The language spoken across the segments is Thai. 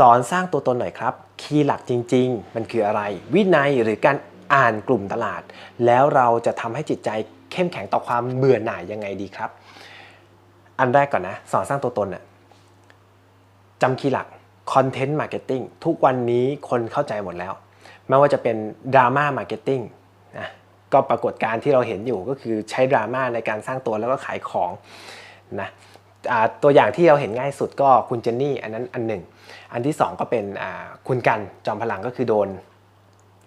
สอนสร้างตัวตนหน่อยครับ คีย์หลักจริง ๆ มันคืออะไร วินัยหรือการอ่านกลุ่มตลาด แล้วเราจะทำให้จิตใจเข้มแข็งต่อความเบื่อหน่ายยังไงดีครับ อันแรกก่อนนะ สอนสร้างตัวตนน่ะจำคีย์หลักคอนเทนต์มาร์เก็ตติ้งทุกวันนี้คนเข้าใจหมดแล้ว ไม่ว่าจะเป็นดราม่ามาร์เก็ตติ้งนะก็ปรากฏการที่เราเห็นอยู่ก็คือใช้ดราม่าในการสร้างตัวแล้วก็ขายของนะ ตัวอย่างที่เราเห็นง่ายสุดก็คุณเจนนี่อันนั้นอันหนึ่ง อันที่สองก็เป็นคุณกันจอมพลังก็คือโดน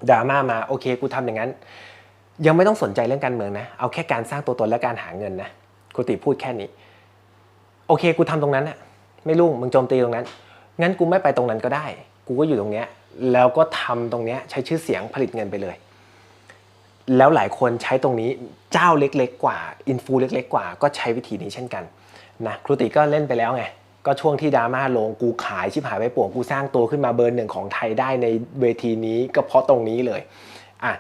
ดราม่ามาโอเคกูทำอย่างนั้น ยังไม่ต้องสนใจเรื่องการเมืองนะ เอาแค่การสร้างตัวตนและการหาเงินนะกูติพูดแค่นี้ โอเคกูทำตรงนั้นอะไม่รุ่งมึงโจมตีตรงนั้น งั้นกูไม่ไปตรงนั้นก็ได้ กูก็อยู่ตรงเนี้ยแล้วก็ทำตรงเนี้ยใช้ชื่อเสียงผลิตเงินไปเลย แล้วหลายคนใช้ตรงนี้เจ้าเล็ก ๆ กว่าอินฟูเล็ก ๆ กว่า ก็ใช้วิธีนี้เช่นกัน นะครูติก็เล่นไปแล้วไง ก็ช่วงที่ดราม่าลงกูขายชิบหายไปป่วงกูสร้างตัวขึ้นมาเบอร์หนึ่งของไทยได้ในเวทีนี้ก็เพราะตรงนี้เลยอะ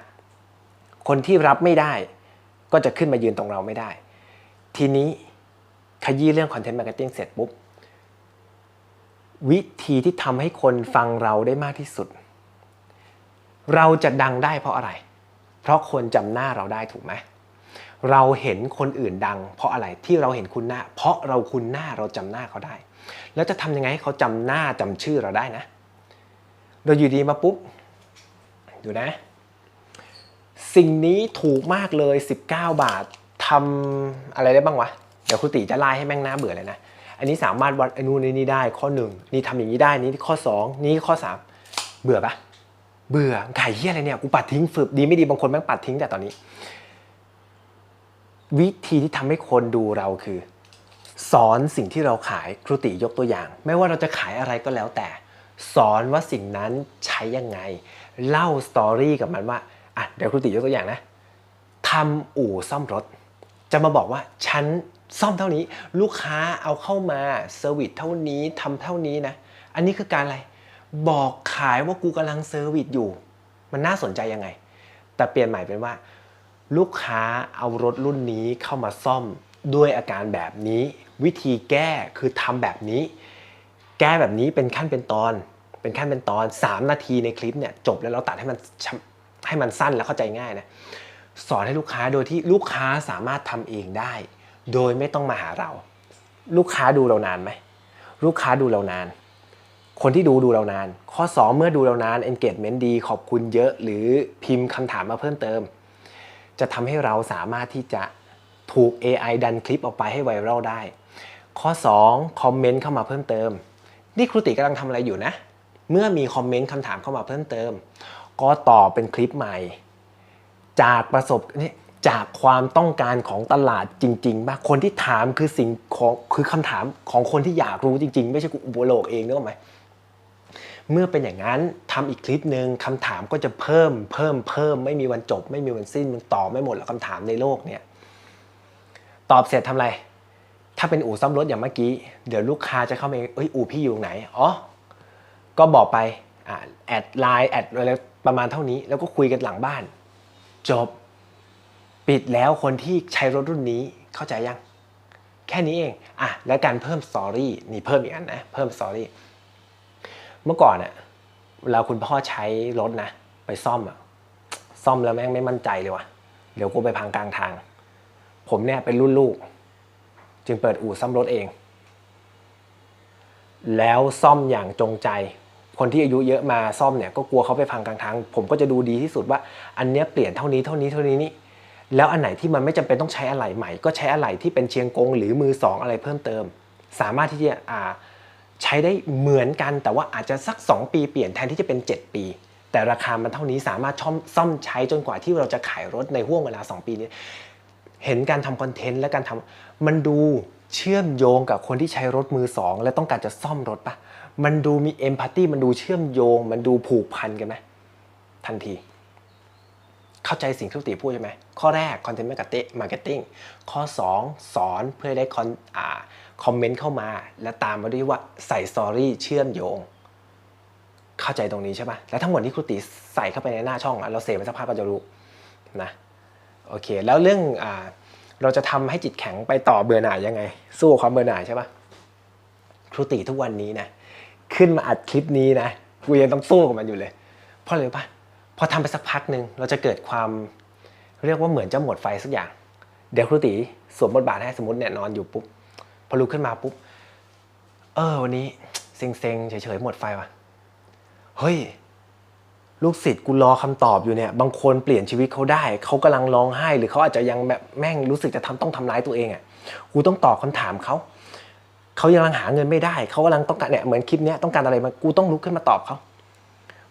คนที่รับไม่ได้ ก็จะขึ้นมายืนตรงเราไม่ได้ ทีนี้ขยี้เรื่องคอนเทนต์มาร์เก็ตติ้งเสร็จปุ๊บวิธีที่ทำให้คนฟังเราได้มากที่สุด เราจะดังได้เพราะอะไร เพราะคนจำหน้าเราได้ถูกไหม เราเห็นคนอื่นดัง เพราะอะไรที่เราเห็นคุณหน้า เพราะเราคุณหน้าเราจำหน้าเขาได้ แล้วจะทำยังไงให้เขาจำหน้าจำชื่อเราได้นะ เราอยู่ดีมาปุ๊บดูนะ สิ่งนี้ถูกมากเลย 19 บาททำอะไรได้บ้างวะ เดี๋ยวครูติจะไล่ให้แม่งน่าเบื่อเลยนะ อันนี้สามารถวัดอนู่นไอ้นี่ได้ข้อหนึ่งนี่ทำอย่างนี้ได้นี่ข้อสองนี่ข้อสามเบื่อปะเบื่อไก่เหี้ยอะไรเนี่ยกูปัดทิ้งฝึกดีไม่ดีบางคนแม่งปัดทิ้งแต่ตอนนี้ วิธีที่ทำให้คนดูเราคือ สอนสิ่งที่เราขายครูติยกตัวอย่าง ไม่ว่าเราจะขายอะไรก็แล้วแต่ สอนว่าสิ่งนั้นใช้ยังไง เล่าสตอรี่กับมันว่าอะเดี๋ยวครูติยกตัวอย่างนะทำอู่ซ่อมรถ จะมาบอกว่าฉันซ่อมเท่านี้ ลูกค้าเอาเข้ามาเซอร์วิสเท่านี้ทำเท่านี้นะ อันนี้คือการอะไร บอกขายว่ากูกำลังเซอร์วิสอยู่ มันน่าสนใจยังไง แต่เปลี่ยนใหม่เป็นว่า ลูกค้าเอารถรุ่นนี้เข้ามาซ่อมด้วยอาการแบบนี้ วิธีแก้คือทำแบบนี้ แก้แบบนี้เป็นขั้นเป็นตอน เป็นขั้นเป็นตอน 3 นาทีในคลิปเนี่ยจบแล้วเราตัดให้มันให้มันสั้นและเข้าใจง่ายนะสอนให้ลูกค้าโดยที่ลูกค้าสามารถทำเองได้ โดยไม่ต้องมาหาเรา ลูกค้าดูเรานานไหมลูกค้าดูเรานาน คนที่ดูดูเรานาน ข้อ 2 เมื่อดูเรานาน engagement ดีขอบคุณเยอะ หรือพิมพ์คำถามมาเพิ่มเติม จะทำให้เราสามารถที่จะถูก AI ดันคลิปออกไปให้ไวรัลได้ ข้อ 2 คอมเมนต์เข้ามาเพิ่มเติม นี่ครูติกำลังทำอะไรอยู่นะ เมื่อมีคอมเมนต์คำถามเข้ามาเพิ่มเติม ก็ต่อเป็นคลิปใหม่ จากประสบนี่จากความต้องการของตลาดจริงๆบ้าคนที่ถามคือสิ่งของคือคำถามของคนที่อยากรู้จริง ๆ ไม่ใช่กูอุโลกเองนึกออกไหม เมื่อเป็นอย่างนั้นทำอีกคลิปหนึ่งคำถามก็จะเพิ่มเพิ่มเพิ่มไม่มีวันจบ ไม่มีวันสิ้นมันตอบไม่หมดแล้วคำถามในโลกเนี่ยตอบเสร็จทำอะไร ถ้าเป็นอู่ซ่อมรถอย่างเมื่อกี้ เดี๋ยวลูกค้าจะเข้ามาเอ้ยอู่พี่อยู่ไหนอ๋อก็บอกไปอ่าแอดไลน์แอดอะไรประมาณเท่านี้ แล้วก็คุยกันหลังบ้าน จบ ปิดแล้วคนที่ใช้รถรุ่นนี้เข้าใจยัง แค่นี้เองอะแล้วการเพิ่มสตอรี่นี่เพิ่มอีกอันนะเพิ่มสตอรี่ เมื่อก่อนอะเวลาคุณพ่อใช้รถนะ ไปซ่อมอะซ่อมแล้วแม่งไม่มั่นใจเลยว่ะเดี๋ยวกูไปพังกลางทาง ผมเนี่ยเป็นรุ่นลูก จึงเปิดอู่ซ่อมรถเอง แล้วซ่อมอย่างจงใจ คนที่อายุเยอะมาซ่อมเนี่ยก็กลัวเขาไปพังกลางทาง ผมก็จะดูดีที่สุดว่า อันเนี้ยเปลี่ยนเท่านี้เท่านี้เท่านี้นี่แล้วอันไหนที่มันไม่จำเป็นต้องใช้อะไหล่ใหม่ ก็ใช้อะไหล่ที่เป็นเชียงกงหรือมือสองอะไรเพิ่มเติม สามารถที่จะอ่า ใช้ได้เหมือนกันแต่ว่าอาจจะสัก 2 ปีเปลี่ยนแทนที่จะเป็น 7 ปี แต่ราคามันเท่านี้สามารถช่อมซ่อมใช้จนกว่าที่เราจะขายรถในห่วงเวลา 2 ปีนี้ เห็นการทำคอนเทนต์และการทำมันดูเชื่อมโยงกับคนที่ใช้รถมือสองและต้องการจะซ่อมรถปะมันดูมีเอมพัตตีมันดูเชื่อมโยง มันดูผูกพันกันไหมทันที เข้าใจสิ่งที่คุณตีพูดใช่ไหมข้อแรก Content Marketing ข้อ 2 สอนเพื่อได้คอนอ่า คอมเมนต์เข้ามา แล้วตามมาด้วยว่าใส่สตอรี่เชื่อมโยง เข้าใจตรงนี้ใช่ปะแล้วทั้งหมดที่ครูตีใส่เข้าไปในหน้าช่องเราเสพไปสักพักก็จะรู้นะโอเค แล้วเรื่องอเราจะทำให้จิตแข็งไปต่อเบื่อหน่ายยังไง สู้ความเบื่อหน่ายใช่ปะครูตีทุกวันนี้นะขึ้นมาอัดคลิปนี้นะกูยังต้องสู้กับมันอยู่เลย เพราะอะไรปะพอทำไปสักพักหนึ่งเราจะเกิดความเรียกว่าเหมือนจะหมดไฟสักอย่าง เดี๋ยวครูตีสวมบทบาทให้สมมติเนี่ยนอนอยู่ปุ๊บ อลุกขึ้นมาปุ๊บ เออ วันนี้เซ็งๆเฉยๆหมดไฟว่ะ เฮ้ย ลูกศิษย์กูรอคำตอบอยู่เนี่ย บางคนเปลี่ยนชีวิตเขาได้ เขากำลังร้องไห้ หรือเขาอาจจะยังแบบแม่งรู้สึกจะทำต้องทำร้ายตัวเองอะ่ะ กูต้องตอบคำถามเขา เขายังกำลังหาเงินไม่ได้ เขากำลังต้องการเนี่ย เหมือนคลิปเนี้ยต้องการอะไรมา กูต้องลุกขึ้นมาตอบเขา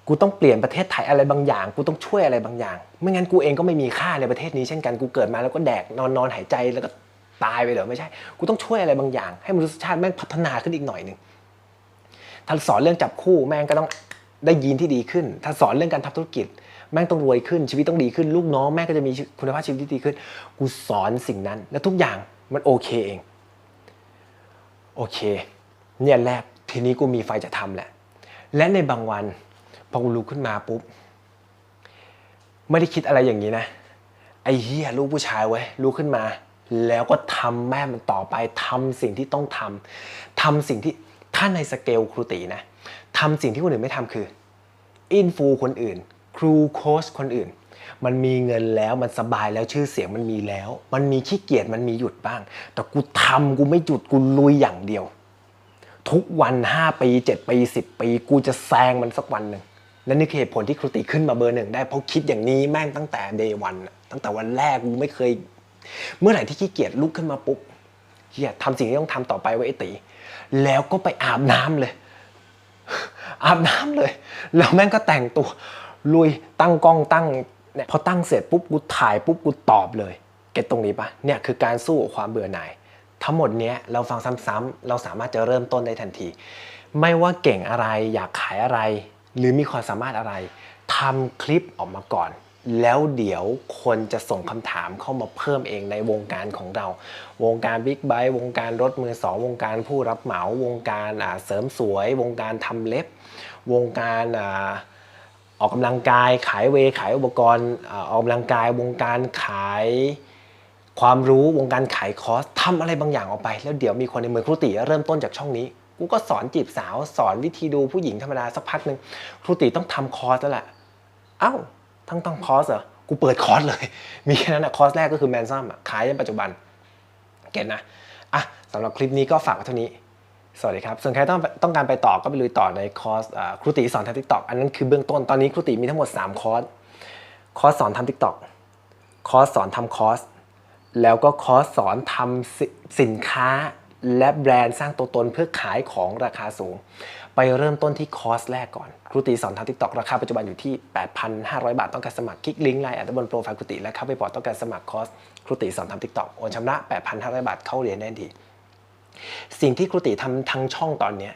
กูต้องเปลี่ยนประเทศไทยอะไรบางอย่าง กูต้องช่วยอะไรบางอย่าง ไม่งั้นกูเองก็ไม่มีค่าในประเทศนี้เช่นกัน กูเกิดมาแล้วก็แดกนอนนอนหายใจแล้วก็ ตายไปเหรอไม่ใช่ กูต้องช่วยอะไรบางอย่าง ให้มนุษยชาติแม่งพัฒนาขึ้นอีกหน่อยหนึ่งถ้าสอนเรื่องจับคู่แม่งก็ต้องได้ยีนที่ดีขึ้น ถ้าสอนเรื่องการทำธุรกิจ แม่งต้องรวยขึ้นชีวิตต้องดีขึ้น ลูกน้องแม่งก็จะมีคุณภาพชีวิตที่ดีขึ้น กูสอนสิ่งนั้น แล้วทุกอย่างมันโอเคเองโอเค เนี่ยแรกทีนี้กูมีไฟจะทำแหละ และในบางวันพอกูลุกขึ้นมาปุ๊บไม่ได้คิดอะไรอย่างนี้นะไอ้เหี้ยลูกผู้ชายเว้ยลุกขึ้นมา แล้วก็ทำแม่มันต่อไปทำสิ่งที่ต้องทำทำสิ่งที่ถ้าในสเกลครูตีนะทำสิ่งที่คนอื่นไม่ทำคืออินฟูคนอื่น ครูโค้ชคนอื่น มันมีเงินแล้วมันสบายแล้วชื่อเสียงมันมีแล้ว มันมีขี้เกียจมันมีหยุดบ้าง แต่กูทำกูไม่หยุดกูลุยอย่างเดียว ทุกวัน 5 ปี 7 ปี 10 ปี กูจะแซงมันสักวันหนึ่งและนี่คือเหตุผลที่ครูติขึ้นมาเบอร์หนึ่งได้เพราะคิดอย่างนี้แม่งตั้งแต่เดย์วันตั้งแต่วันแรกกูไม่เคย เมื่อไหร่ที่ขี้เกียจลุกขึ้นมาปุ๊บเฮียทำสิ่งที่ต้องทำต่อไปไว้ไอ้ตี แล้วก็ไปอาบน้ำเลย อาบน้ำเลย แล้วแม่งก็แต่งตัว ลุยตั้งกล้องตั้งเนี่ยพอตั้งเสร็จปุ๊บกูถ่ายปุ๊บกูตอบเลย เก็ตตรงนี้ปะเนี่ยคือการสู้กับความเบื่อหน่าย ทั้งหมดเนี้ยเราฟังซ้ำๆเราสามารถจะเริ่มต้นได้ทันที ไม่ว่าเก่งอะไรอยากขายอะไร หรือมีความสามารถอะไรทำคลิปออกมาก่อน แล้วเดี๋ยวคนจะส่งคำถามเข้ามาเพิ่มเองในวงการของเรา วงการบิ๊กไบค์วงการรถมือสองวงการผู้รับเหมาวงการเสริมสวย วงการทำเล็บ วงการออกกำลังกายขายเวขายอุปกรณ์ออกกำลังกาย วงการขายความรู้วงการขายคอร์สทำอะไรบางอย่างออกไป แล้วเดี๋ยวมีคนในเมืองครูติเริ่มต้นจากช่องนี้กูก็สอนจีบสาวสอนวิธีดูผู้หญิงธรรมดาสักพักหนึ่งครูติต้องทำคอร์สแล้วแหละเอ้า ทั้งต้องคอร์สเหรอ กูเปิดคอร์สเลย มีแค่นั้นนะคอร์สแรกก็คือแมนซัมอะขายในปัจจุบัน เก็ตนะ อะสำหรับคลิปนี้ก็ฝากไว้เท่านี้ สวัสดีครับ ส่วนใครต้องต้องการไปต่อก็ไปลุยต่อในคอร์สครูติสอนทำทิกตอกอันนั้นคือเบื้องต้น ตอนนี้ครูติมีทั้งหมด 3 คอร์ส คอร์สสอนทำทิกตอกคอร์สสอนทำคอร์ส แล้วก็คอร์สสอนทำสสินค้า และแบรนด์สร้างตัวตนเพื่อขายของราคาสูง ไปเริ่มต้นที่คอร์สแรกก่อน ครูตีสอนทางทิกตอกราคาปัจจุบันอยู่ที่ 8,500 บาทต้องการสมัครคลิกลิงก์ไลน์แอดบนโปรไฟล์ครูติและเข้าไปบอกต้องการสมัครคอร์สครูติสอนทำทิกตอกโอนชำระ 8,500 บาทเข้าเรียนได้ทันทีสิ่งที่ครูติทำทั้งช่องตอนนี้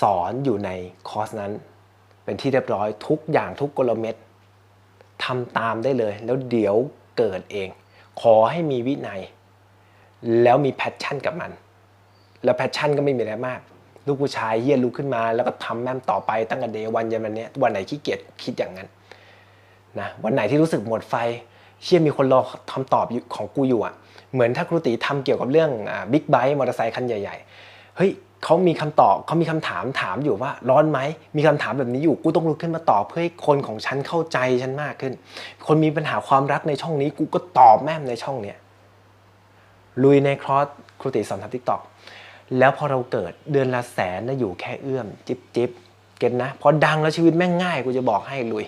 สอนอยู่ในคอร์สนั้น เป็นที่เรียบร้อยทุกอย่างทุกกลเม็ดทำตามได้เลย แล้วเดี๋ยวเกิดเอง ขอให้มีวินัย แล้วมีแพชชั่นกับมัน แล้วแพชชั่นก็ไม่มีอะไรมาก ลูกผู้ชายเฮียลุกขึ้นมา แล้วก็ทำแม่มต่อไปตั้งแต่เดย์วันยันวันนี้วันไหนขี้เกียจคิดอย่างนั้นนะวันไหนที่รู้สึกหมดไฟ เชี่ยมีคนรอคำตอบของกูอยู่อะเหมือนถ้าครูตีทำเกี่ยวกับเรื่องบิ๊กไบค์มอเตอร์ไซค์คันใหญ่ๆเฮ้ยเขามีคำตอบเขามีคำถามถามอยู่ว่าร้อนไหมมีคำถามแบบนี้อยู่กูต้องลุกขึ้นมาตอบเพื่อให้คนของฉันเข้าใจฉันมากขึ้น คนมีปัญหาความรักในช่องนี้กูก็ตอบแม่มในช่องเนี้ยลุยในคอร์สครูติสอนทำทิกตอก แล้วพอเราเกิดเดือนละแสนนะอยู่แค่เอื้อม จิบจิบเก็ตนะ พอดังแล้วชีวิตแม่งง่ายกูจะบอกให้ลุย